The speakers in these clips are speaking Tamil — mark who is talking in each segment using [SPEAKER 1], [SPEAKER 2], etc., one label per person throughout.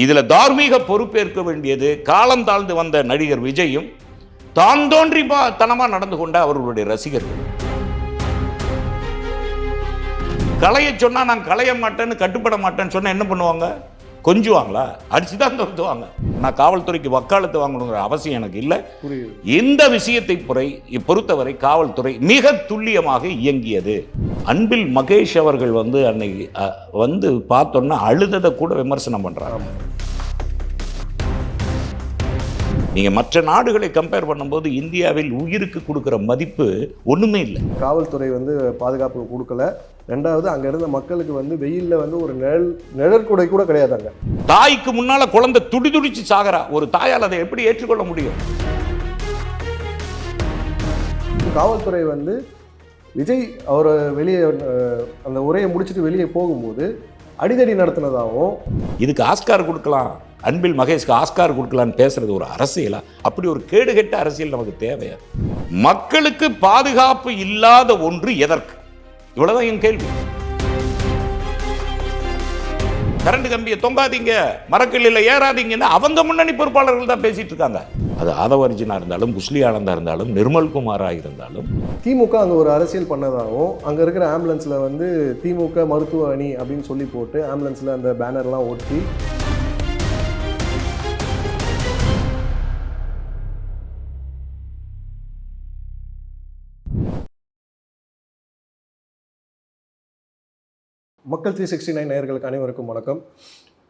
[SPEAKER 1] இதுல தார்மீக பொறுப்பேற்க வேண்டியது காலம் தாழ்ந்து வந்த நடிகர் விஜயும் தான் தோன்றி தனமாக நடந்து கொண்ட அவர்களுடைய ரசிகர்கள். களைய சொன்னால் நான் களைய மாட்டேன்னு கட்டுப்பட மாட்டேன்னு சொன்னா என்ன பண்ணுவாங்க? கொஞ்சுவாங்களா? அடிச்சு தான் துரத்துவாங்க நான் காவல்துறைக்கு வக்காலத்து வாங்கணுங்கிற அவசியம் எனக்கு இல்லை. இந்த விஷயத்தை பொறை பொறுத்தவரை காவல்துறை மிக துல்லியமாக இயங்கியது. அன்பில் மகேஷ் அவர்கள் வந்து அன்னைக்கு வந்து பார்த்தோன்னா அழுததை கூட விமர்சனம் பண்றாங்க.
[SPEAKER 2] ஆமா
[SPEAKER 1] நீங்க மற்ற நாடுகளை கம்பேர் பண்ணும்போது இந்தியாவில் உயிருக்கு கொடுக்கிற மதிப்பு ஒண்ணுமே இல்லை.
[SPEAKER 2] காவல்துறை வந்து பாதுகாப்பு கொடுக்கல. ரெண்டாவது அங்க இருந்த மக்களுக்கு வந்து வெயில்ல வந்து ஒரு நிழல் நிழற்குடை கூட கிடையாது அங்க.
[SPEAKER 1] தாய்க்கு முன்னால குழந்தை துடி துடிச்சு சாகரா ஒரு தாயால் அதை எப்படி ஏற்றுக்கொள்ள முடியும்?
[SPEAKER 2] காவல்துறை வந்து விஜய் அவர் வெளியே அந்த உரையை முடிச்சுட்டு வெளியே போகும்போது அடிதடி நடத்தினதாகவும்
[SPEAKER 1] இதுக்கு ஆஸ்கார் கொடுக்கலாம். அன்பில் மகேஷ்க்கு ஆஸ்கார் கொடுக்கலான்னு பேசுறது ஒரு அரசியலா? அப்படி ஒரு கேடுகெட்ட அரசியல் நமக்கு தேவையா? மக்களுக்கு பாதுகாப்பு இல்லாத ஒன்று எதற்கு? இவ்வளவுதான் என் கேள்வி. கரண்ட் கம்பியை தொங்காதீங்க மரக்கல்லில் ஏறாதீங்கன்னு அவங்க முன்னணி பொறுப்பாளர்கள் தான் பேசிட்டு இருக்காங்க. அது ஆதவர்ஜினா இருந்தாலும் முஸ்லி ஆனந்தா இருந்தாலும் நிர்மல் குமாரா இருந்தாலும்
[SPEAKER 2] திமுக அங்கே ஒரு அரசியல் பண்ணதாகவும் அங்கே இருக்கிற ஆம்புலன்ஸில் வந்து திமுக மருத்துவ அணி அப்படின்னு சொல்லி போட்டு ஆம்புலன்ஸில் அந்த பேனர்லாம் ஒட்டி மக்கள் த்ரீ சிக்ஸ்டி நைன் நேயர்களுக்கு அனைவருக்கும் வணக்கம்.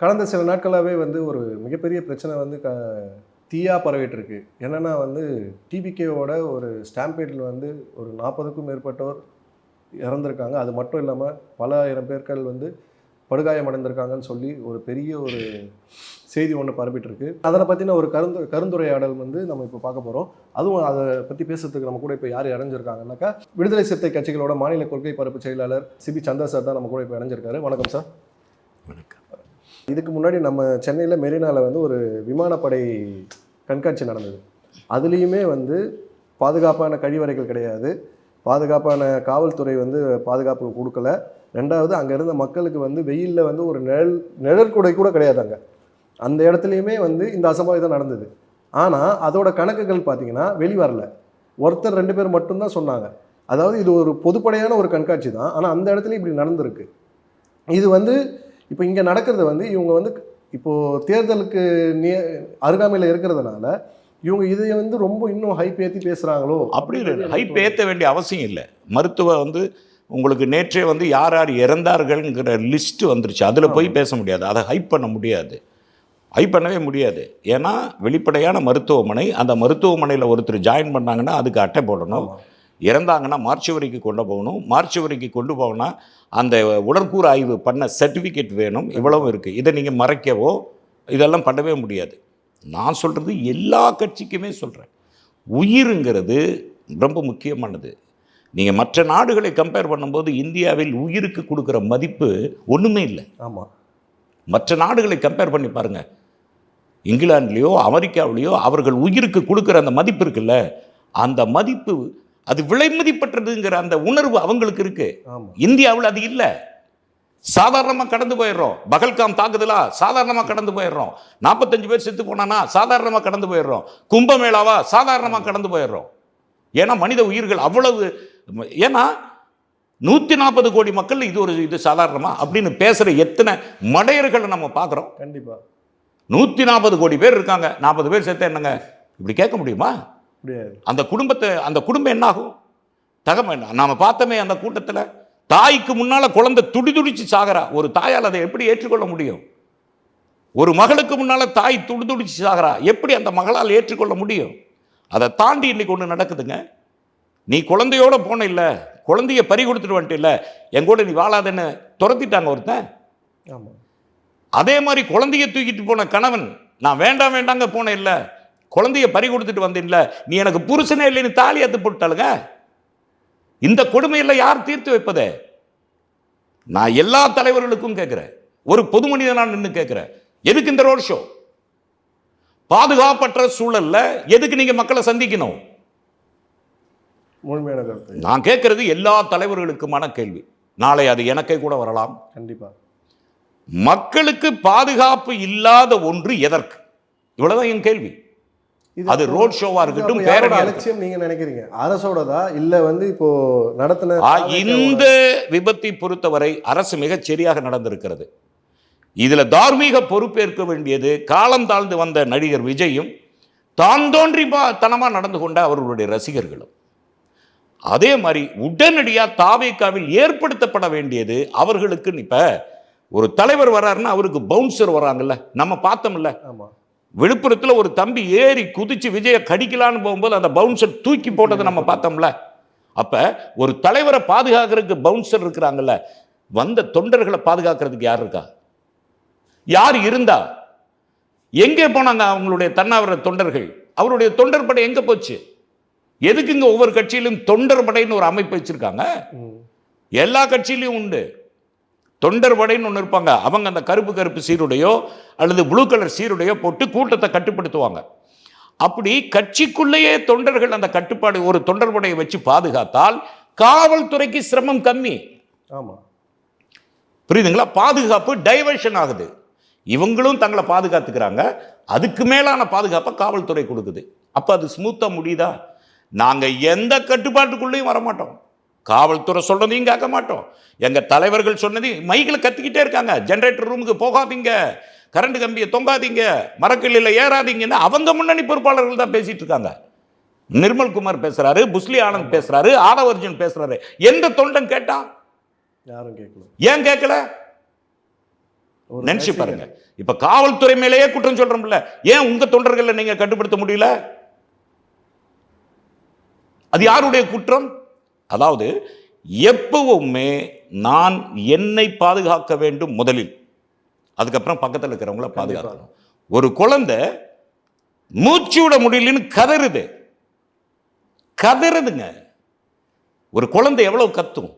[SPEAKER 2] கடந்த சில நாட்களாகவே வந்து ஒரு மிகப்பெரிய பிரச்சனை வந்து க தீயாக பரவிட்டு இருக்கு வந்து டிபிகேவோட ஒரு ஸ்டாம்பேட்டில் வந்து ஒரு நாற்பதுக்கும் மேற்பட்டோர் இறந்துருக்காங்க. அது மட்டும் இல்லாமல் பல ஆயிரம் பேர்கள் வந்து படுகாயம் அடைந்திருக்காங்கன்னு சொல்லி ஒரு பெரிய ஒரு செய்தி ஒன்று பரப்பிட்டு இருக்கு அதனை பற்றின ஒரு கருந்து கருந்துரையாடல் வந்து நம்ம இப்போ பார்க்க போகிறோம் அதுவும் அதை பற்றி பேசுறதுக்கு நம்ம கூட இப்போ யார் இணைஞ்சிருக்காங்கன்னாக்கா விடுதலை சிறுத்தை கட்சிகளோட மாநில கொள்கை பரப்பு செயலாளர் சிபி சந்தா சார் தான் நம்ம கூட இப்போ இணைஞ்சிருக்காரு. வணக்கம் சார். இதுக்கு முன்னாடி நம்ம சென்னையில் மெரினாவில் வந்து ஒரு விமானப்படை கண்காட்சி நடந்தது. அதுலேயுமே வந்து பாதுகாப்பான கழிவறைகள் கிடையாது. பாதுகாப்பான காவல்துறை வந்து பாதுகாப்பு கொடுக்கல. ரெண்டாவது அங்கே இருந்த மக்களுக்கு வந்து வெயிலில் வந்து ஒரு நிழல் நிழற்குடை கூட கிடையாது அங்கே அந்த இடத்துலையுமே வந்து இந்த அசம்பாவிதம் நடந்தது. ஆனால் அதோட கணக்குகள் பார்த்தீங்கன்னா வெளி வரல. ஒருத்தர் ரெண்டு பேர் மட்டும்தான் சொன்னாங்க. அதாவது இது ஒரு பொதுப்படையான ஒரு கண்காட்சி தான். ஆனால் அந்த இடத்துல இப்படி நடந்திருக்கு. இது வந்து இப்போ இங்கே நடக்கிறது வந்து இவங்க வந்து இப்போது தேர்தலுக்கு நே அருகாமையில் இருக்கிறதுனால இவங்க இதை வந்து ரொம்ப இன்னும் ஹைப் ஏற்றி பேசுகிறாங்களோ
[SPEAKER 1] அப்படி இல்லை. ஹைப் ஏற்ற வேண்டிய அவசியம் இல்லை. மருத்துவ வந்து உங்களுக்கு நேற்றே வந்து யார் யார் இறந்தார்கள்ங்கிற லிஸ்ட் வந்துருச்சு. அதில் போய் பேச முடியாது. அதை ஹைப் பண்ண முடியாது. ஹைப் பண்ணவே முடியாது. ஏன்னா வெளிப்படையான மருத்துவமனை அந்த மருத்துவமனையில் ஒருத்தர் ஜாயின் பண்ணாங்கன்னா அதுக்கு அட்டை போடணும். இறந்தாங்கன்னா மார்ச்சுவரிக்கு கொண்டு போகணும். மார்ச்சுவரிக்கு கொண்டு போகணும்னா அந்த உடற்கூறு ஆய்வு பண்ண சர்டிஃபிகேட் வேணும். இவ்வளவும் இருக்குது இதை நீங்கள் மறைக்கவோ இதெல்லாம் பண்ணவே முடியாது. நான் சொல்கிறது எல்லா கட்சிக்குமே சொல்கிறேன் உயிருங்கிறது ரொம்ப முக்கியமானது. நீங்கள் மற்ற நாடுகளை கம்பேர் பண்ணும்போது இந்தியாவில் உயிருக்கு கொடுக்குற மதிப்பு ஒன்றுமே இல்லை.
[SPEAKER 2] ஆமாம்
[SPEAKER 1] மற்ற நாடுகளை கம்பேர் பண்ணி பாருங்க. இங்கிலாந்துலேயோ அமெரிக்காவிலேயோ அவர்கள் உயிருக்கு கொடுக்குற அந்த மதிப்பு இருக்குல்ல? அந்த மதிப்பு அது விலை மதிப்பற்றதுங்கிற அந்த உணர்வு அவங்களுக்கு இருக்கு.
[SPEAKER 2] ஆமாம்
[SPEAKER 1] இந்தியாவில் அது இல்லை. சாதாரணமாக கடந்து போயிடுறோம். பகல்காம் தாக்குதலா? சாதாரணமாக கடந்து போயிடுறோம். நாற்பத்தஞ்சு பேர் செத்து போனானா? சாதாரணமாக கடந்து போயிடுறோம். கும்பமேளாவா? சாதாரணமாக கடந்து போயிடுறோம். ஏன்னா மனித உயிர்கள் அவ்வளவு ஏன்னா நூற்றி நாற்பது கோடி மக்கள் இது ஒரு இது சாதாரணமா? அப்படின்னு பேசுகிற எத்தனை மடையர்களை நம்ம பார்க்குறோம்.
[SPEAKER 2] கண்டிப்பாக
[SPEAKER 1] நூற்றி நாற்பது கோடி பேர் இருக்காங்க. நாற்பது பேர் செத்த என்னங்க? இப்படி கேட்க முடியுமா? அந்த குடும்பத்தை அந்த குடும்பம் என்னாகும்? தகமை நாம பார்த்தோமே அந்த கூட்டத்தில் தாய்க்கு முன்னால குழந்தை துடி துடிச்சு சாகரா ஒரு தாயால் அதை எப்படி ஏற்றுக்கொள்ள முடியும்? ஒரு மகளுக்கு முன்னால தாய் துடி துடிச்சு சாகரா எப்படி அந்த மகளால் ஏற்றுக்கொள்ள முடியும்? அதை தாண்டி இன்னைக்கு ஒன்று நடக்குதுங்க. நீ குழந்தையோட போன இல்லை குழந்தைய பறி கொடுத்துட்டு வந்துட்டு இல்லை என் கூட நீ வாழாதன்னு துரத்திட்டாங்க ஒருத்தன்.
[SPEAKER 2] ஆமாம்
[SPEAKER 1] அதே மாதிரி குழந்தைய தூக்கிட்டு போன கணவன் நான் வேண்டாம் வேண்டாங்க போனேன் இல்லை குழந்தைய பறி கொடுத்துட்டு வந்தேன்ல நீ எனக்கு புருஷனே இல்லைன்னு தாலி அத்து போட்டாளுங்க? இந்த கொடுமையில் யார் தீர்த்து வைப்பதே? நான் எல்லா தலைவர்களுக்கும் கேட்குறேன். ஒரு பொது மனிதனா நின்று கேட்குறேன். எதுக்கு இந்த ரோட் ஷோ பாதுகாப்பற்ற சூழல்ல எதுக்கு நீங்க மக்களை சந்திக்கணும்?
[SPEAKER 2] முழுமையான கருத்து
[SPEAKER 1] நான் கேட்கறது எல்லா தலைவர்களுக்குமான கேள்வி. நாளை அது எனக்கே கூட வரலாம்.
[SPEAKER 2] கண்டிப்பாக
[SPEAKER 1] மக்களுக்கு பாதுகாப்பு இல்லாத ஒன்று எதற்கு? இவ்வளவுதான் என் கேள்வி. அது ரோட் ஷோவா இருக்கட்டும் பேரணியா
[SPEAKER 2] அலட்சியம் நீங்க நினைக்கிறீங்க? அரசோடதா? இல்ல வந்து இப்போ நடத்தின
[SPEAKER 1] இந்த விபத்தை பொறுத்தவரை அரசு மிகச் சரியாக நடந்திருக்கிறது. இதுல தார்மீக பொறுப்பேற்க வேண்டியது காலம் தாழ்ந்து வந்த நடிகர் விஜயும் தான் தோன்றி தனமா நடந்து கொண்ட அவர்களுடைய ரசிகர்களும். அதே மாதிரி உடனடியா தாவேக்காவில் ஏற்படுத்தப்பட வேண்டியது அவர்களுக்கு இப்ப ஒரு தலைவர் வர்றாருன்னா அவருக்கு பவுன்சர் வராங்கல்ல. நம்ம பார்த்தோம்ல. விழுப்புரத்துல ஒரு தம்பி ஏறி குதிச்சு விஜய கடிக்கலான்னு போகும்போது அந்த பவுன்சர் தூக்கி போட்டதை நம்ம பார்த்தோம்ல. அப்ப ஒரு தலைவரை பாதுகாக்கிறதுக்கு பவுன்சர் இருக்கிறாங்கல்ல. வந்த தொண்டர்களை பாதுகாக்கிறதுக்கு யார் இருக்கா? யார் இருந்தா? எங்கே போனாங்க அவங்களுடைய தன்னாவர தொண்டர்கள்? அவருடைய தொண்டர் படை எங்க போச்சு? எதுக்கு இங்க ஒவ்வொரு கட்சியிலும் தொண்டர் படைன்னு ஒரு அமைப்பு வச்சிருக்காங்க. எல்லா கட்சியிலையும் உண்டு. தொண்டர் படைன்னு ஒன்று இருப்பாங்க. அவங்க அந்த கருப்பு கருப்பு சீருடையோ அல்லது ப்ளூ கலர் சீருடையோ போட்டு கூட்டத்தை கட்டுப்படுத்துவாங்க. அப்படி கட்சிக்குள்ளேயே தொண்டர்கள் அந்த கட்டுப்பாடு ஒரு தொண்டர் படையை வச்சு பாதுகாத்தால் காவல்துறைக்கு சிரமம் கம்மி.
[SPEAKER 2] ஆமா.
[SPEAKER 1] புரியுதுங்களா? பாதுகாப்பு டைவர்ஷன் ஆகுது. இவங்களும் தங்களை பாதுகாத்துக்கிறாங்க. அதுக்கு மேலான பாதுகாப்பை காவல்துறை கொடுக்குது. அப்போ அது ஸ்மூத்தாக முடியுதா? நாங்கள் எந்த கட்டுப்பாட்டுக்குள்ளேயும் வரமாட்டோம். காவல்துறை சொல்றதையும் கேட்க மாட்டோம். எங்கள் தலைவர்கள் சொன்னதையும் மைக்கில் கத்திக்கிட்டே இருக்காங்க. ஜெனரேட்டர் ரூமுக்கு போகாதீங்க. கரண்ட் கம்பியை தொங்காதீங்க. மரக்கல்லில் ஏறாதீங்கன்னு அவங்க முன்னணி பொறுப்பாளர்கள் தான் பேசிட்டு இருக்காங்க. நிர்மல் குமார் பேசுறாரு புஸ்லி ஆனந்த் பேசுறாரு ஆடவர்ஜன் பேசுறாரு. எந்த தொண்டன் கேட்டான்
[SPEAKER 2] யாரும் கேட்கல.
[SPEAKER 1] ஏன் கேட்கல? நினைச்சு. பாருங்க. இப்ப காவல்துறை மேலேயே குற்றம் சொல்றோம்ல. ஏன் உங்க தொண்டர்களை நீங்க கட்டுப்படுத்த முடியல? அது யாருடைய குற்றம்? அதாவது எப்பவுமே நான் என்னை பாதுகாக்க வேண்டும் முதலில். அதுக்கப்புறம் பக்கத்தில் இருக்கிறவங்கள பாதுகாக்கணும். ஒரு குழந்தை மூச்சு விட முடியலன்னு கதறுது. கதறுதுங்க. ஒரு குழந்தை எவ்வளவு கத்தும்?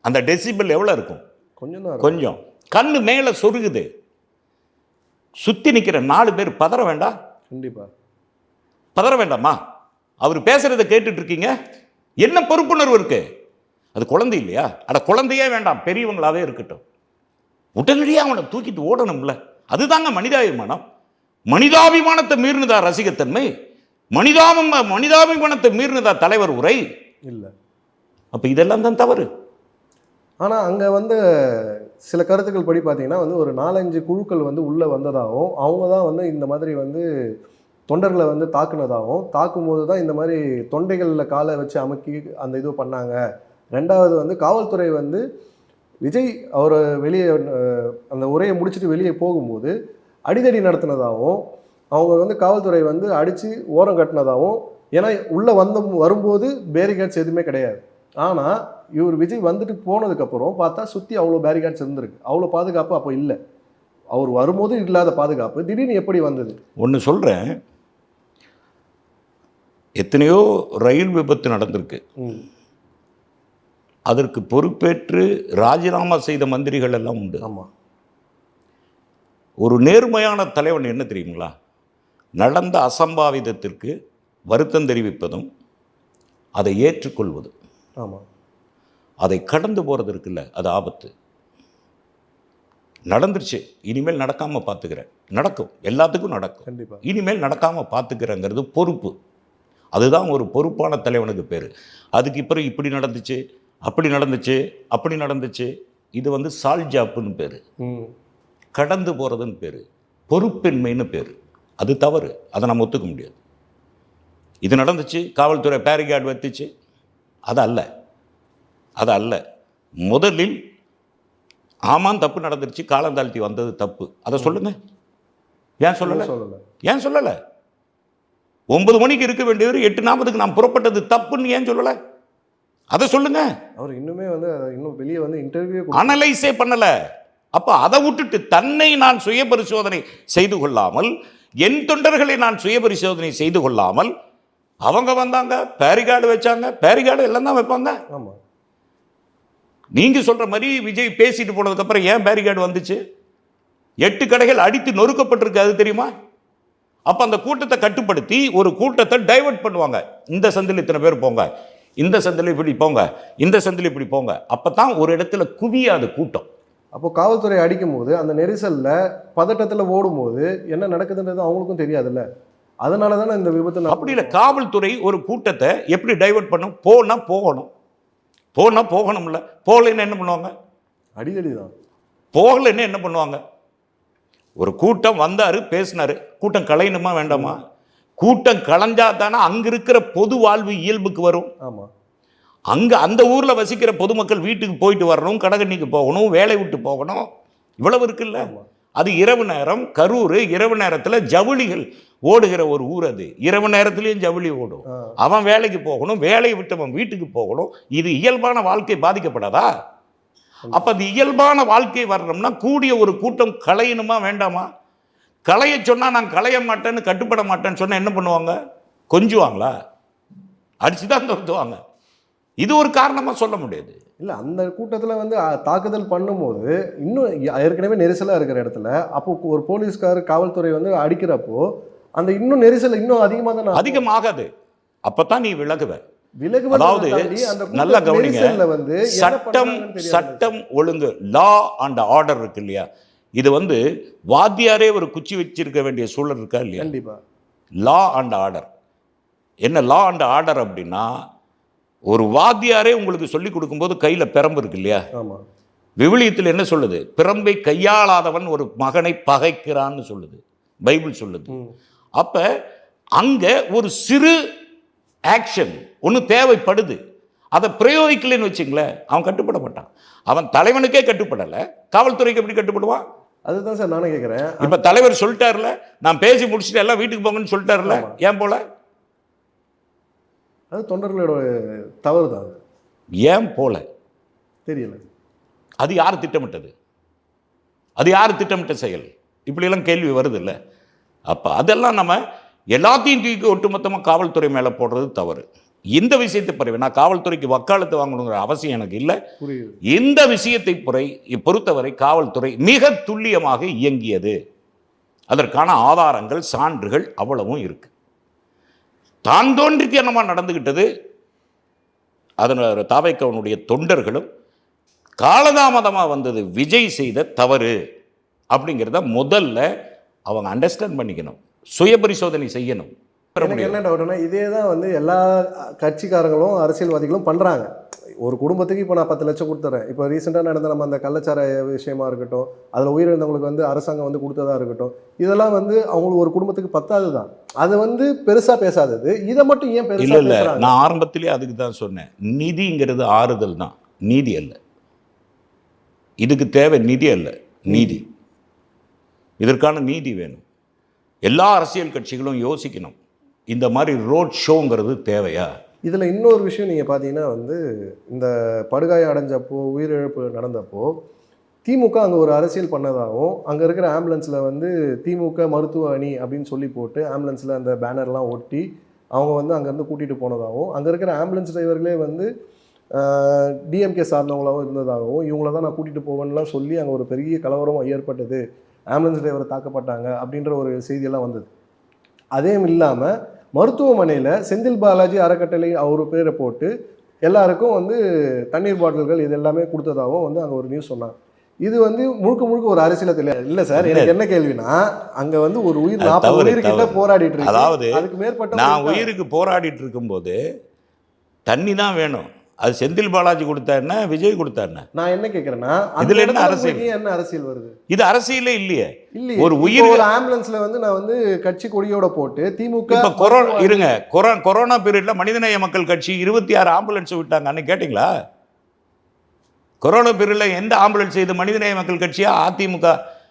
[SPEAKER 1] அந்த டெசிபிள் எவ்வளவு இருக்கும்?
[SPEAKER 2] கொஞ்சம்.
[SPEAKER 1] கொஞ்சம். கண்ணு மேல சொருகுது. சுத்தி நிக்கிற நாலு பேர் பதற வேண்டாம்
[SPEAKER 2] கண்டிப்பா.
[SPEAKER 1] பதற வேண்டாமா? அவர் பேசுறத கேட்டுட்டு இருக்கீங்க? என்ன பொறுப்புணர்வு இருக்கு? அது குழந்தை இல்லையா? அட குழந்தையே வேண்டாம். பெரியவங்களாவே இருக்கட்டும். உடனடியாக அவனை தூக்கிட்டு ஓடணும்ல. அதுதாங்க மனிதாபிமானம். மனிதாபிமானத்தை மீறினதா ரசிகத்தன்மை? மனிதாபம் மனிதாபிமானத்தை மீறினதா தலைவர் உரை?
[SPEAKER 2] இல்ல.
[SPEAKER 1] அப்ப இதெல்லாம் தான் தவறு.
[SPEAKER 2] ஆனா அங்க வந்து சில கருத்துக்கள் படி பார்த்தீங்கன்னா வந்து ஒரு நாலஞ்சு குழுக்கள் வந்து உள்ள வந்ததாகவும் அவங்க தான் வந்து இந்த மாதிரி வந்து தொண்டர்களை வந்து தாக்குனதாகவும் தாக்கும்போது தான் இந்த மாதிரி தொண்டைகளில் காலை வச்சு அமுக்கி அந்த இது பண்ணாங்க. ரெண்டாவது வந்து காவல்துறை வந்து விஜய் அவரை வெளியே அந்த உரையை முடிச்சுட்டு வெளியே போகும்போது அடிதடி நடத்தினதாகவும் அவங்க வந்து காவல்துறை வந்து அடித்து ஓரம் கட்டினதாகவும் ஏன்னா உள்ளே வந்த வரும்போது பேரிகேட்ஸ் எதுவுமே கிடையாது. ஆனால் இவர் விஜய் வந்துட்டு போனதுக்கப்புறம் பார்த்தா சுற்றி அவ்வளோ பேரிகார்ட்ஸ் இருந்திருக்கு. அவ்வளோ பாதுகாப்பு அப்போ இல்லை. அவர் வரும்போது இல்லாத பாதுகாப்பு. திடீர்னு எப்படி வந்தது?
[SPEAKER 1] ஒன்று சொல்கிறேன் எத்தனையோ ரயில் விபத்து நடந்திருக்கு. அதற்கு பொறுப்பேற்று ராஜினாமா செய்த மந்திரிகள் எல்லாம் உண்டு.
[SPEAKER 2] ஆமாம்
[SPEAKER 1] ஒரு நேர்மையான தலைவன் என்ன தெரியுங்களா? நடந்த அசம்பாவிதத்திற்கு வருத்தம் தெரிவிப்பதும் அதை ஏற்றுக்கொள்வது.
[SPEAKER 2] ஆமாம்
[SPEAKER 1] அதை கடந்து போகிறது இருக்குல்ல அது ஆபத்து. நடந்துருச்சு இனிமேல் நடக்காமல் பார்த்துக்கிறேன் நடக்கும் எல்லாத்துக்கும் நடக்கும். இனிமேல் நடக்காமல் பார்த்துக்கிறேங்கிறது பொறுப்பு. அதுதான் ஒரு பொறுப்பான தலைவனுக்கு பேர். அதுக்கு பிறகு இப்படி நடந்துச்சு அப்படி நடந்துச்சு அப்படி நடந்துச்சு. இது வந்து சால்ஜாப்புன்னு பேர். கடந்து போகிறதுன்னு பேர். பொறுப்பின்மைன்னு பேர். அது தவறு. அதை நம்ம ஒத்துக்க முடியாது. இது நடந்துச்சு காவல்துறை பேரிகார்டு வத்துச்சு. அது அல்ல. அது அல்ல. முதலில் ஆமாம் தப்பு நடந்துருச்சு. காலம் தாழ்த்தி வந்தது தப்பு. அதை சொல்லுங்க. ஏன் சொல்லலை?
[SPEAKER 2] சொல்லலை?
[SPEAKER 1] ஏன் சொல்லலை? ஒன்பது மணிக்கு இருக்க வேண்டியவர் எட்டு நாற்பதுக்கு நான் புறப்பட்டது தப்புன்னு ஏன் சொல்லலை? அதை சொல்லுங்க.
[SPEAKER 2] அவர் இன்னுமே வந்து இன்னும் வெளியே வந்து இன்டர்வியூ
[SPEAKER 1] அனலைஸே பண்ணல. அப்ப அதை விட்டுட்டு தன்னை நான் சுய பரிசோதனை செய்து கொள்ளாமல் என் தொண்டர்களை நான் சுய பரிசோதனை செய்து கொள்ளாமல் அவங்க வந்தாங்க பேரிகார்டு வச்சாங்க பேரிகார்டு எல்லாம் தான் வைப்பாங்க.
[SPEAKER 2] ஆமாம்
[SPEAKER 1] நீங்க சொல்ற மாதிரி விஜய் பேசிட்டு போனதுக்கு அப்புறம் ஏன் பேரிகார்டு வந்துச்சு? எட்டு கடைகள் அடித்து நொறுக்கப்பட்டிருக்கு அது தெரியுமா? அப்ப அந்த கூட்டத்தை கட்டுப்படுத்தி ஒரு கூட்டத்தை டைவர்ட் பண்ணுவாங்க. இந்த சந்தில் இத்தனை பேர் போங்க. இந்த சந்தில் இப்படி போங்க. இந்த சந்தில் இப்படி போங்க. அப்பதான் ஒரு இடத்துல குவியாது கூட்டம்.
[SPEAKER 2] அப்போ காவல்துறை அடிக்கும் போது அந்த நெரிசல்ல பதட்டத்துல ஓடும்போது என்ன நடக்குதுன்றது அவங்களுக்கும் தெரியாதுல்ல. அதனால தானே இந்த விபத்து
[SPEAKER 1] அப்படி இல்லை. காவல்துறை ஒரு கூட்டத்தை எப்படி டைவர்ட் பண்ணும்? போனா போகணும். போனா போகணும்ல. போகலைன்னு என்ன பண்ணுவாங்க?
[SPEAKER 2] அடிதடி தான்
[SPEAKER 1] போகலைன்னு என்ன பண்ணுவாங்க? ஒரு கூட்டம் வந்தாரு பேசினாரு. கூட்டம் கலையணுமா வேண்டாமா? கூட்டம் கலைஞ்சா தானே அங்க இருக்கிற பொது வாழ்வு இயல்புக்கு வரும்.
[SPEAKER 2] ஆமா.
[SPEAKER 1] அங்க அந்த ஊர்ல வசிக்கிற பொதுமக்கள் வீட்டுக்கு போயிட்டு வரணும் கடகண்ணிக்கு போகணும் வேலை விட்டு போகணும். இவ்வளவு இருக்குல்ல? அது இரவு நேரம் கரூர் இரவு நேரத்துல ஜவுளிகள் ஓடுகிற ஒரு ஊர் அது. இரவு நேரத்துலயும் ஜவுளி ஓடும். அவன் வேலைக்கு போகணும் வேலையை விட்டு அவன் வீட்டுக்கு போகணும். இது இயல்பான வாழ்க்கை பாதிக்கப்படாதா? அப்ப அது இயல்பான வாழ்க்கை வரணும்னா கூடிய ஒரு கூட்டம் களையணுமா வேண்டாமா? களைய சொன்னா நான் களைய மாட்டேன்னு கட்டுப்பட மாட்டேன்னு சொன்னா என்ன பண்ணுவாங்க? கொஞ்சுவாங்களா? அடிச்சு தான் துரத்துவாங்க. இது ஒரு காரணமா சொல்ல முடியாது.
[SPEAKER 2] இல்ல அந்த கூட்டத்துல வந்து தாக்குதல் பண்ணும்போது இன்னும் ஏற்கனவே நெரிசலா இருக்கிற இடத்துல அப்போ ஒரு போலீஸ்கார் காவல்துறை வந்து அடிக்கிறப்போ அந்த இன்னும் நெரிசல் இன்னும் அதிகமா தானே.
[SPEAKER 1] அதிகமாகாது. அப்பதான் நீ விலகுவ.
[SPEAKER 2] விலகுவதை
[SPEAKER 1] அதாவது நல்லா கவனிங்க. சட்டம். சட்டம் ஒழுங்கு லா அண்ட் ஆர்டர் இருக்கு இல்லையா? இது வந்து வாத்தியாரே ஒரு குச்சி வச்சிருக்க வேண்டிய சூழல் இருக்கா இல்லையா? லா அண்ட் ஆர்டர் என்ன லா அண்ட் ஆர்டர் அப்படின்னா ஒரு வாத்தியாரே உங்களுக்கு சொல்லி கொடுக்கும்போது கையில் பிரம்பு இருக்கு இல்லையா? விவிலியத்தில் என்ன சொல்லுது? பிரம்பை கையாளாதவன் ஒரு மகனை பகைக்கிறான்னு சொல்லுது. பைபிள் சொல்லுது. அப்ப அங்க ஒரு சிறு ஆக்ஷன் ஒன்று தேவைப்படுது. அதை பிரயோகிக்கலைன்னு வச்சுங்களேன் அவன் கட்டுப்பட மாட்டான். அவன் தலைவனுக்கே கட்டுப்படலை. காவல்துறைக்கு எப்படி கட்டுப்படுவான்?
[SPEAKER 2] அதுதான் சார் நானும் கேட்குறேன்.
[SPEAKER 1] இப்ப தலைவர் சொல்லிட்டார்ல நான் பேசி முடிச்சுட்டு எல்லாம் வீட்டுக்கு போங்கன்னு சொல்லிட்டார்ல. ஏன் போல?
[SPEAKER 2] அது தொண்டர்களோட தவறு தான்.
[SPEAKER 1] ஏன் போல?
[SPEAKER 2] தெரியல.
[SPEAKER 1] அது யார் திட்டமிட்டது? அது யார் திட்டமிட்ட செயல்? இப்படியெல்லாம் கேள்வி வருது இல்லை அப்போ அதெல்லாம் நம்ம எல்லாத்தையும் தூக்கி ஒட்டுமொத்தமாக காவல்துறை மேலே போடுறது தவறு. இந்த விஷயத்தை பிறகு நான் காவல்துறைக்கு வக்காலத்து வாங்கணுங்கிற அவசியம் எனக்கு இல்லை. இந்த விஷயத்தை பொறை பொறுத்தவரை காவல்துறை மிக துல்லியமாக இயங்கியது. அதற்கான ஆதாரங்கள் சான்றுகள் அவ்வளவும் இருக்கு. தான் தோன்றித்தனமாக நடந்துகிட்டது. அதன் தாவைக்கவனுடைய தொண்டர்களும் காலதாமதமாக வந்தது விஜய் செய்த தவறு அப்படிங்கிறத முதல்ல அவங்க அண்டர்ஸ்டாண்ட் பண்ணிக்கணும். சுய பரிசோதனை செய்யணும்
[SPEAKER 2] எனக்கு. என்ன டவுட்னா இதே தான் வந்து எல்லா கட்சிக்காரங்களும் அரசியல்வாதிகளும் பண்ணுறாங்க ஒரு குடும்பத்துக்கு இப்போ நான் பத்து லட்சம் கொடுத்துறேன். இப்போ ரீசெண்டாக நடந்த நம்ம அந்த கள்ளச்சார விஷயமா இருக்கட்டும் அதில் உயிரிழந்தவங்களுக்கு வந்து அரசாங்கம் வந்து கொடுத்ததா இருக்கட்டும் இதெல்லாம் வந்து அவங்களுக்கு ஒரு குடும்பத்துக்கு பத்தாது தான் அது வந்து பெருசாக பேசாதது. இதை மட்டும் ஏன் பெருசாக
[SPEAKER 1] இல்ல நான் ஆரம்பத்திலே அதுக்கு தான் சொன்னேன். நிதிங்கிறது ஆறுதல் தான் நீதி அல்ல. இதுக்கு தேவை நிதி அல்ல நீதி. இதற்கான நீதி வேணும். எல்லா அரசியல் கட்சிகளும் யோசிக்கணும். இந்த மாதிரி ரோட் ஷோங்கிறது தேவையா?
[SPEAKER 2] இதில் இன்னொரு விஷயம் நீங்கள் பார்த்தீங்கன்னா வந்து இந்த படுகாயம் அடைஞ்சப்போ உயிரிழப்பு நடந்தப்போ திமுக அங்கே ஒரு அரசியல் பண்ணதாகவும் அங்கே இருக்கிற ஆம்புலன்ஸில் வந்து திமுக மருத்துவ அணி அப்படின்னு சொல்லி போட்டு ஆம்புலன்ஸில் அந்த பேனர்லாம் ஒட்டி அவங்க வந்து அங்கேருந்து கூட்டிகிட்டு போனதாகவும் அங்கே இருக்கிற ஆம்புலன்ஸ் டிரைவர்களே வந்து டிஎம்கே சார்ந்தவங்களாகவும் இருந்ததாகவும் இவங்கள தான் நான் கூட்டிகிட்டு போவேன்லாம் சொல்லி அங்கே ஒரு பெரிய கலவரம் ஏற்பட்டது. ஆம்புலன்ஸ் டிரைவர் தாக்கப்பட்டாங்க அப்படின்ற ஒரு செய்தியெல்லாம் வந்தது. அதையும் இல்லாமல் மருத்துவமனையில் செந்தில் பாலாஜி அறக்கட்டளை அவர் பேரை போட்டு எல்லாருக்கும் வந்து தண்ணீர் பாட்டில்கள் இது எல்லாமே கொடுத்ததாகவும் வந்து அங்கே ஒரு நியூஸ் சொன்னாங்க. இது வந்து முழுக்க முழுக்க ஒரு அரசியல தெரியல. இல்ல சார் எனக்கு என்ன கேள்வினா அங்க வந்து ஒரு உயிர் நாற்பது உயிர் கிட்ட. போராடிட்டு இருக்கு.
[SPEAKER 1] அதாவது
[SPEAKER 2] அதுக்கு மேற்பட்ட
[SPEAKER 1] நான் உயிருக்கு போராடிட்டு இருக்கும்போது தண்ணி தான் வேணும். அது செந்தில் பாலாஜி கொடுத்தா என்ன விஜய் கொடுத்தா என்ன?
[SPEAKER 2] நான் என்ன கேக்குறேன்னா அந்த
[SPEAKER 1] இதுல என்ன அரசியல்?
[SPEAKER 2] என்ன அரசியல் வருது?
[SPEAKER 1] இது அரசியலே இல்லையே.
[SPEAKER 2] இல்லையே.
[SPEAKER 1] ஒரு உயிர்
[SPEAKER 2] ஒரு ஆம்புலன்ஸ்ல வந்து நான் வந்து கட்சி கொடியோட போட்டு திமுக
[SPEAKER 1] இப்ப கொரோனா இருங்க. கொரோனா கொரோனா பீரியட்ல மனிதநேய மக்கள் கட்சி இருபத்தி ஆறு ஆம்புலன்ஸ் விட்டாங்க அன்னைக்கு கேட்டிங்களா? கொரோனா பீரியட்ல எந்த ஆம்புலன்ஸ் இது மனிதநேய மக்கள் கட்சியா? அதிமுக.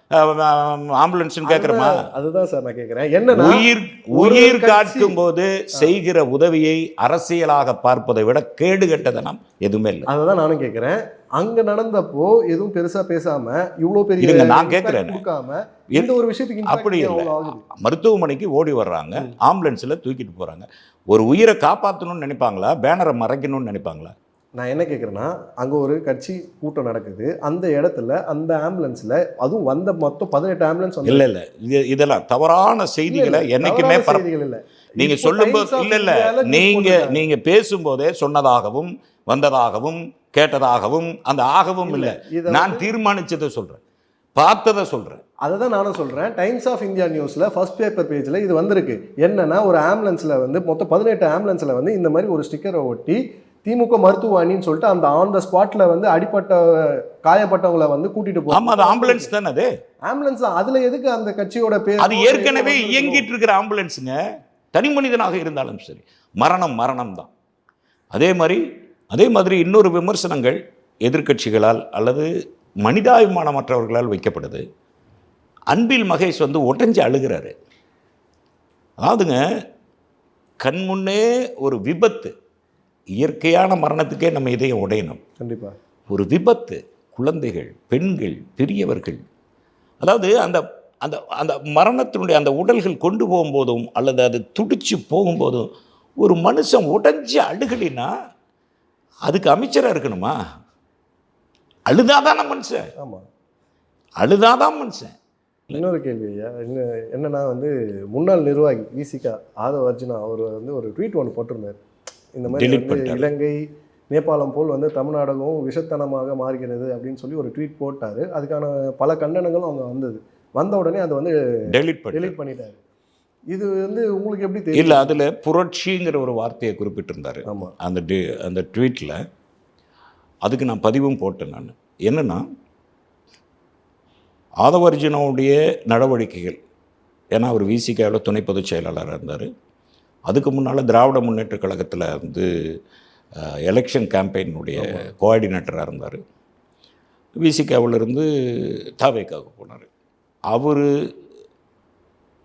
[SPEAKER 1] ஆம்புலன்ஸ் கேட்குறோமா
[SPEAKER 2] அதுதான் சார் நான் கேக்குறேன். என்னன்னா
[SPEAKER 1] உயிர் உயிர் காக்கும் போது செய்கிற உதவியை அரசியலாக பார்ப்பதை விட கேடு கெட்டதனம் எதுவுமே இல்லை.
[SPEAKER 2] அததான் நானும் கேக்குறேன். அங்க நடந்தப்போ எதுவும் பெருசா பேசாம இவ்வளவு பெரிய
[SPEAKER 1] நான் இரு-
[SPEAKER 2] இந்த ஒரு விஷயத்துக்கு
[SPEAKER 1] அப்படி இல்லை. மருத்துவமனைக்கு ஓடி வர்றாங்க ஆம்புலன்ஸ்ல தூக்கிட்டு போறாங்க. ஒரு உயிரை காப்பாற்றணும்னு நினைப்பாங்களா? பேனரை மறைக்கணும்னு நினைப்பாங்களா?
[SPEAKER 2] நான் என்ன கேட்குறேன்னா அங்கே ஒரு கட்சி கூட்டம் நடக்குது. அந்த இடத்துல அந்த ஆம்புலன்ஸில் அதுவும் வந்த மொத்தம் பதினெட்டு ஆம்புலன்ஸ் வந்து
[SPEAKER 1] இல்ல இல்ல. இது இதெல்லாம் தவறான செய்திகளை என்னைக்குமே
[SPEAKER 2] செய்திகள் இல்ல.
[SPEAKER 1] நீங்க
[SPEAKER 2] இப்போ
[SPEAKER 1] சொல்லும்போது இல்ல இல்ல.
[SPEAKER 2] Indiaல news
[SPEAKER 1] நீங்க
[SPEAKER 2] போட்டிருக்காங்க.
[SPEAKER 1] நீங்க பேசும்போதே சொன்னதாகவும் வந்ததாகவும் கேட்டதாகவும் அந்த ஆகவும் இல்லை நான் தீர்மானிச்சதை சொல்றேன். பார்த்ததை சொல்றேன்.
[SPEAKER 2] அதை தான் நானும் சொல்கிறேன் டைம்ஸ் ஆஃப் இந்தியா நியூஸில் ஃபர்ஸ்ட் பேப்பர் பேஜில் இது வந்திருக்கு. என்னன்னா ஒரு ஆம்புலன்ஸில் வந்து மொத்தம் பதினெட்டு ஆம்புலன்ஸில் வந்து இந்த மாதிரி ஒரு ஸ்டிக்கரை ஒட்டி திமுக மருத்துவ அணின்னு சொல்லிட்டு அந்த ஆன் த ஸ்பாட்டில் வந்து அடிப்பட்ட காயப்பட்டவங்களை வந்து கூட்டிட்டு
[SPEAKER 1] ஆமா அது ஆம்புலன்ஸ் தானே அது?
[SPEAKER 2] ஆம்புலன்ஸ் தான். அதுல எதுக்கு அந்த கட்சியோட பேர்
[SPEAKER 1] அது ஏற்கனவே இயங்கிட்டு இருக்கிற ஆம்புலன்ஸுங்க தனி மனிதனாக இருந்தாலும் சரி மரணம் மரணம் தான். அதே மாதிரி அதே மாதிரி இன்னொரு விமர்சனங்கள் எதிர்க்கட்சிகளால் அல்லது மனிதாபிமானமற்றவர்களால் வைக்கப்படுது. அன்பில் மகேஷ் வந்து உடஞ்சி அழுகிறாரு. அதாவதுங்க கண் முன்னே ஒரு விபத்து இயற்கையான மரணத்துக்கே நம்ம இதயம் உடையணும்.
[SPEAKER 2] கண்டிப்பா.
[SPEAKER 1] ஒரு விபத்து குழந்தைகள் பெண்கள் பெரியவர்கள் அதாவது அந்த அந்த அந்த மரணத்தினுடைய அந்த உடல்கள் கொண்டு போகும்போதும் அல்லது அது துடிச்சு போகும்போதும் ஒரு மனுஷன் உடைஞ்சு அழுகலினா அதுக்கு அமைச்சராக இருக்கணுமா? அழுதாதான மனுஷன்.
[SPEAKER 2] ஆமா.
[SPEAKER 1] அழுதாதான் மனுஷன்.
[SPEAKER 2] இன்னொரு கேள்வி ஐயா என்ன என்னன்னா வந்து முன்னாள் நிர்வாகி விசிகா ஆதவ அர்ஜுனா அவர் வந்து ஒரு ட்வீட் ஒன்று போட்டிருந்தார். இந்த மாதிரி வந்து. இலங்கை நேபாளம் போல் வந்து தமிழ்நாடகம் விஷத்தனமாக மாறுகிறது அப்படின்னு சொல்லி ஒரு ட்வீட் போட்டாரு. அதுக்கான பல கண்டனங்களும் அவங்க வந்தது. வந்த உடனே அதை வந்து
[SPEAKER 1] டெலிட்
[SPEAKER 2] டெலீட் பண்ணிட்டாரு. இது வந்து உங்களுக்கு எப்படி தெரியும்?
[SPEAKER 1] இல்லை அதில் புரட்சிங்கிற ஒரு வார்த்தையை குறிப்பிட்டிருந்தாரு.
[SPEAKER 2] ஆமா.
[SPEAKER 1] அந்த டி அந்த ட்வீட்டில் அதுக்கு நான் பதிவும் போட்டேன் நான். என்னென்னா ஆதவர்ஜுனவுடைய நடவடிக்கைகள் ஏன்னா அவர் விசிகாவில் துணை பொதுச் செயலாளராக இருந்தார். அதுக்கு முன்னால் திராவிட முன்னேற்ற கழகத்தில் வந்து எலெக்ஷன் கேம்பெயினுடைய கோஆர்டினேட்டராக இருந்தார். விசிகாவிலிருந்து தாவேக்காவுக்கு போனார். அவர்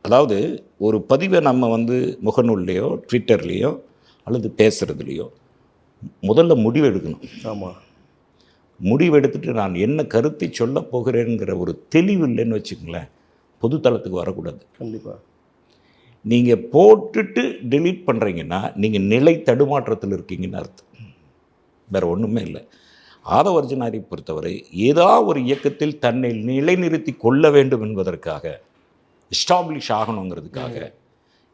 [SPEAKER 1] அதாவது ஒரு பதிவை நம்ம வந்து முகநூல்லையோ ட்விட்டர்லேயோ அல்லது பேசுகிறதுலையோ முதல்ல முடிவெடுக்கணும்.
[SPEAKER 2] ஆமா.
[SPEAKER 1] முடிவெடுத்துட்டு நான் என்ன கருத்தை சொல்லப் போகிறேங்கிற ஒரு தெளிவு இல்லைன்னு வச்சுக்கங்களேன் பொதுத்தளத்துக்கு வரக்கூடாது.
[SPEAKER 2] கண்டிப்பா.
[SPEAKER 1] நீங்கள் போட்டுட்டு delete பண்ணுறீங்கன்னா நீங்கள் நிலை தடுமாற்றத்தில் இருக்கீங்கன்னு அர்த்தம். வேறு ஒன்றுமே இல்லை. ஆதவர்ஜனாரை பொறுத்தவரை ஏதா ஒரு இயக்கத்தில் தன்னை நிலைநிறுத்தி கொள்ள வேண்டும் என்பதற்காக எஸ்டாப்ளிஷ் ஆகணுங்கிறதுக்காக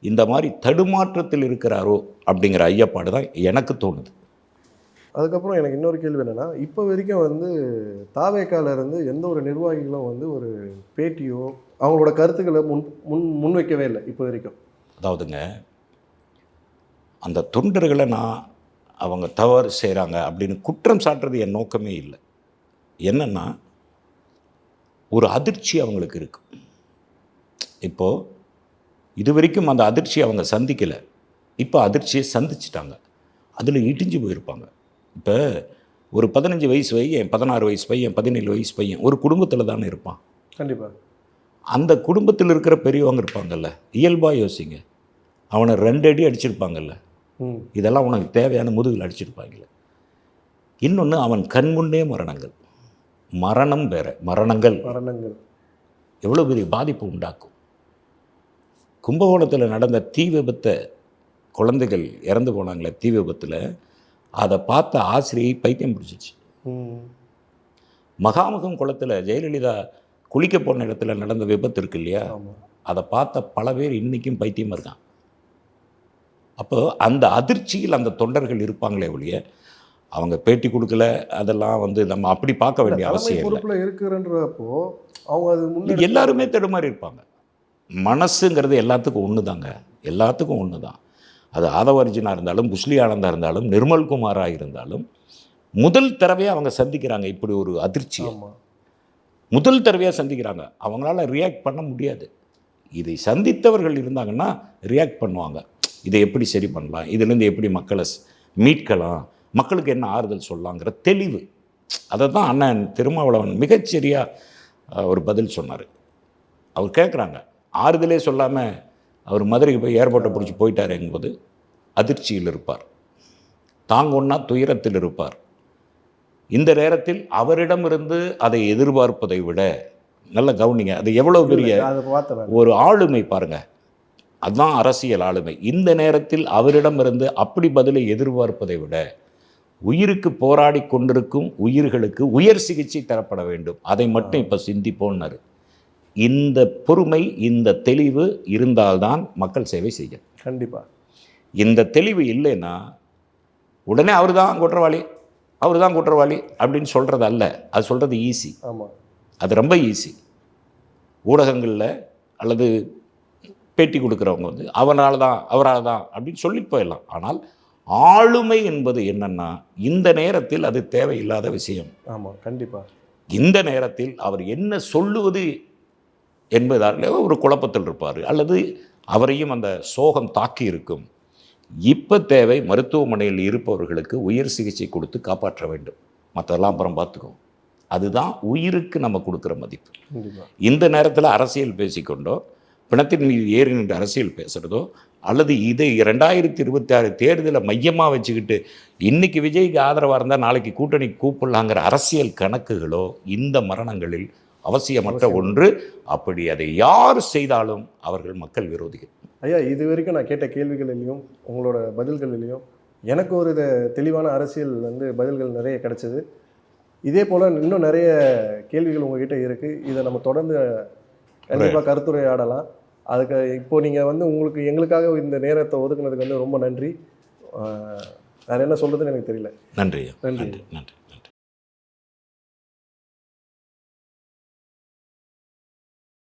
[SPEAKER 1] இந்த மாதிரி தடுமாற்றத்தில் இருக்கிறாரோ அப்படிங்கிற ஐயப்பாடு தான் எனக்கு தோணுது.
[SPEAKER 2] அதுக்கப்புறம் எனக்கு இன்னொரு கேள்வி என்னன்னா இப்போ வரைக்கும் வந்து தாவேக்கால இருந்து எந்த ஒரு நிர்வாகிகளும் வந்து ஒரு பேட்டியோ அவங்களோட கருத்துக்களை முன் முன் முன்வைக்கவே இல்லை இப்போ வரைக்கும்.
[SPEAKER 1] அதாவதுங்க அந்த தொண்டர்களை நான் அவங்க தவறு செய்கிறாங்க அப்படின்னு குற்றம் சாட்டுறது என் நோக்கமே இல்லை. என்னன்னா ஒரு அதிர்ச்சி அவங்களுக்கு இருக்கு. இப்போது இது வரைக்கும் அந்த அதிர்ச்சியை அவங்க சந்திக்கலை. இப்போ அதிர்ச்சியை சந்திச்சிட்டாங்க. அதில் இடிஞ்சு போயிருப்பாங்க. இப்போ ஒரு பதினஞ்சு வயசு பையன் பதினாறு வயசு பையன் பதினேழு வயசு பையன் ஒரு குடும்பத்தில் தானே இருப்பான்.
[SPEAKER 2] கண்டிப்பா.
[SPEAKER 1] அந்த குடும்பத்தில் இருக்கிற பெரியவங்க இருப்பாங்கல்ல இயல்பாக யோசிங்க. அவனை ரெண்டு அடி அடிச்சிருப்பாங்கல்ல. இதெல்லாம் உனக்கு தேவையான முதுகில் அடிச்சிருப்பாங்கல்ல. இன்னொன்று அவன் கண்முன்னே மரணங்கள். மரணம் வேற மரணங்கள்.
[SPEAKER 2] மரணங்கள்.
[SPEAKER 1] எவ்வளோ பெரிய பாதிப்பு உண்டாக்கும். கும்பகோணத்தில் நடந்த தீ விபத்தை குழந்தைகள் இறந்து போனாங்களே தீ விபத்தில் அதை பார்த்த ஆசிரியை பைத்தியம் பிடிச்சிச்சு. மகாமகம் குளத்தில் ஜெயலலிதா குளிக்க போன இடத்துல நடந்த விபத்து இருக்கு இல்லையா? அதை பார்த்த பல பேர் இன்றைக்கும் பைத்தியமாக இருக்கான். அப்போ அந்த அதிர்ச்சியில் அந்த தொண்டர்கள் இருப்பாங்களே ஒழிய அவங்க பேட்டி கொடுக்கல அதெல்லாம் வந்து நம்ம அப்படி பார்க்க வேண்டிய அவசியம்
[SPEAKER 2] பொறுப்புல இருக்கிறன்றப்போ அவங்க அது
[SPEAKER 1] எல்லாருமே தடுமாறி இருப்பாங்க. மனசுங்கிறது எல்லாத்துக்கும் ஒன்று தாங்க எல்லாத்துக்கும் ஒன்று தான் அது ஆதவர்ஜுனா இருந்தாலும் புஷ்லி ஆனந்தா இருந்தாலும் நிர்மல் குமாராக இருந்தாலும் முதல் தடவையாக அவங்க சந்திக்கிறாங்க இப்படி ஒரு அதிர்ச்சி முதல் தடவையாக சந்திக்கிறாங்க. அவங்களால ரியாக்ட் பண்ண முடியாது. இதை சந்தித்தவர்கள் இருந்தாங்கன்னா ரியாக்ட் பண்ணுவாங்க. இதை எப்படி சரி பண்ணலாம்? இதுலேருந்து எப்படி மக்களை மீட்கலாம்? மக்களுக்கு என்ன ஆறுதல் சொல்லலாங்கிற தெளிவு. அதை தான் அண்ணன் திருமாவளவன் மிகச்சரியாக ஒரு பதில் சொன்னார். அவர் கேட்குறாங்க ஆறுதலே சொல்லாமல் அவர் மதுரைக்கு போய் ஏர்போர்ட்டை பிடிச்சி போயிட்டாருங்கும்போது அதிர்ச்சியில் இருப்பார். தாங்கொன்னா துயரத்தில் இருப்பார். இந்த நேரத்தில் அவரிடமிருந்து அதை எதிர்பார்ப்பதை விட நல்ல கவனிங்க அது எவ்வளவு பெரிய. ஒரு ஆளுமை பாருங்க. அதுதான் அரசியல் ஆளுமை. இந்த நேரத்தில் அவரிடமிருந்து அப்படி பதிலை எதிர்பார்ப்பதை விட உயிருக்கு போராடி கொண்டிருக்கும் உயிர்களுக்கு உயர் சிகிச்சை தரப்பட வேண்டும். அதை மட்டும் இப்போ சிந்திப்போன்னாரு. இந்த பொறுமை இந்த தெளிவு இருந்தால்தான் மக்கள் சேவை செய்யும்.
[SPEAKER 2] கண்டிப்பா.
[SPEAKER 1] இந்த தெளிவு இல்லைன்னா உடனே அவர் தான் குற்றவாளி அவர் தான் குற்றவாளி அப்படின்னு சொல்கிறது அல்ல. அது சொல்கிறது ஈஸி
[SPEAKER 2] ஆமாம்
[SPEAKER 1] அது ரொம்ப ஈஸி ஊடகங்களில் அல்லது பேட்டி கொடுக்குறவங்க வந்து அவரால் தான் அவரால் தான் அப்படின்னு சொல்லிட்டு போயிடலாம். ஆனால் ஆளுமை என்பது என்னன்னா இந்த நேரத்தில் அது தேவையில்லாத விஷயம்.
[SPEAKER 2] ஆமாம் கண்டிப்பாக
[SPEAKER 1] இந்த நேரத்தில் அவர் என்ன சொல்லுவது என்பதால் ஒரு குழப்பத்தில் இருப்பார். அல்லது அவரையும் அந்த சோகம் தாக்கி இருக்கும். இப்போ தேவை மருத்துவமனையில் இருப்பவர்களுக்கு உயர் சிகிச்சை கொடுத்து காப்பாற்ற வேண்டும். மற்றதெல்லாம் அப்புறம் பார்த்துக்குவோம். அதுதான் உயிருக்கு நம்ம கொடுக்குற மதிப்பு. இந்த நேரத்தில் அரசியல் பேசிக்கொண்டோ பிணத்தின் மீது ஏறி நின்று அரசியல் பேசுகிறதோ அல்லது இது ரெண்டாயிரத்தி இருபத்தி ஆறு தேர்தலை மையமாக வச்சுக்கிட்டு இன்னைக்கு விஜய்க்கு ஆதரவாக இருந்தால் நாளைக்கு கூட்டணி கூப்பிடலாங்கிற அரசியல் கணக்குகளோ இந்த மரணங்களில் அவசியமற்ற ஒன்று. அப்படி அதை யார் செய்தாலும் அவர்கள் மக்கள் விரோதிகள்.
[SPEAKER 2] ஐயா இது வரைக்கும் நான் கேட்ட கேள்விகளிலையும் உங்களோட பதில்களிலையும் எனக்கு ஒரு இது தெளிவான அரசியல் வந்து பதில்கள் நிறைய கிடைச்சது. இதே போல் இன்னும் நிறைய கேள்விகள் உங்ககிட்ட இருக்குது இதை நம்ம தொடர்ந்து கண்டிப்பாக கருத்துரையாடலாம். அதுக்கு இப்போ நீங்கள் வந்து உங்களுக்கு எங்களுக்காக இந்த நேரத்தை ஒதுக்குனதுக்கு வந்து ரொம்ப நன்றி. வேற என்ன சொல்கிறதுன்னு எனக்கு தெரியல. நன்றி.
[SPEAKER 1] நன்றி. நன்றி.